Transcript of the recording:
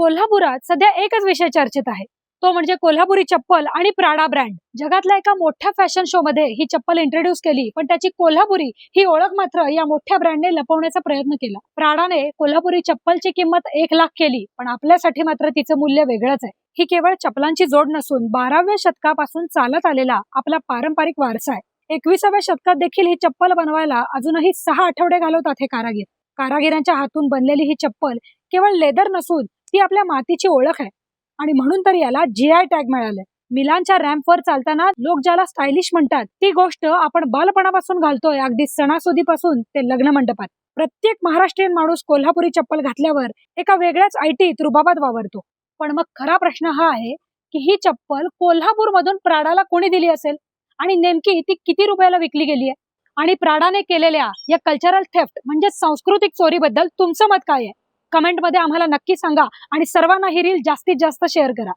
कोल्हापुरात सध्या एकच विषय चर्चेत आहे. तो म्हणजे कोल्हापुरी चप्पल आणि प्राडा ब्रँड जगातल्या एका मोठ्या फॅशन शो मध्ये ही चप्पल इंट्रोड्यूस केली पण त्याची कोल्हापुरी ही ओळख मात्र या मोठ्या ब्रँडने लपवण्याचा प्रयत्न केला. प्राडाने कोल्हापुरी चप्पलची किंमत एक लाख केली पण आपल्यासाठी मात्र तिचं मूल्य वेगळंच आहे. ही केवळ चपलांची जोड नसून बाराव्या शतकापासून चालत आलेला आपला पारंपरिक वारसा आहे. एकविसाव्या शतकात देखील ही चप्पल बनवायला अजूनही सहा आठवडे घालवतात हे कारागीर. कारागिरांच्या हातून बनलेली ही चप्पल केवळ लेदर नसून ती आपल्या मातीची ओळख आहे. आणि म्हणून तर याला जी आय टॅग मिळालंय. मिलांच्या रॅम्पवर चालताना लोक ज्याला स्टायलिश म्हणतात ती गोष्ट आपण बालपणापासून घालतोय. अगदी सणासुदीपासून ते लग्न मंडपात. प्रत्येक महाराष्ट्रीयन माणूस कोल्हापुरी चप्पल घातल्यावर एका वेगळ्याच आयटीत रुबाबात वावरतो. पण मग खरा प्रश्न हा आहे की ही चप्पल कोल्हापूर मधून प्राडाला कोणी दिली असेल? आणि नेमकी ती किती रुपयाला विकली गेली आहे? आणि प्राडाने केलेल्या या कल्चरल थेफ्ट म्हणजे सांस्कृतिक चोरीबद्दल तुमचं मत काय आहे? कमेंटमध्ये आम्हाला नक्की सांगा आणि सर्वांना ही रील जास्तीत जास्त शेअर करा.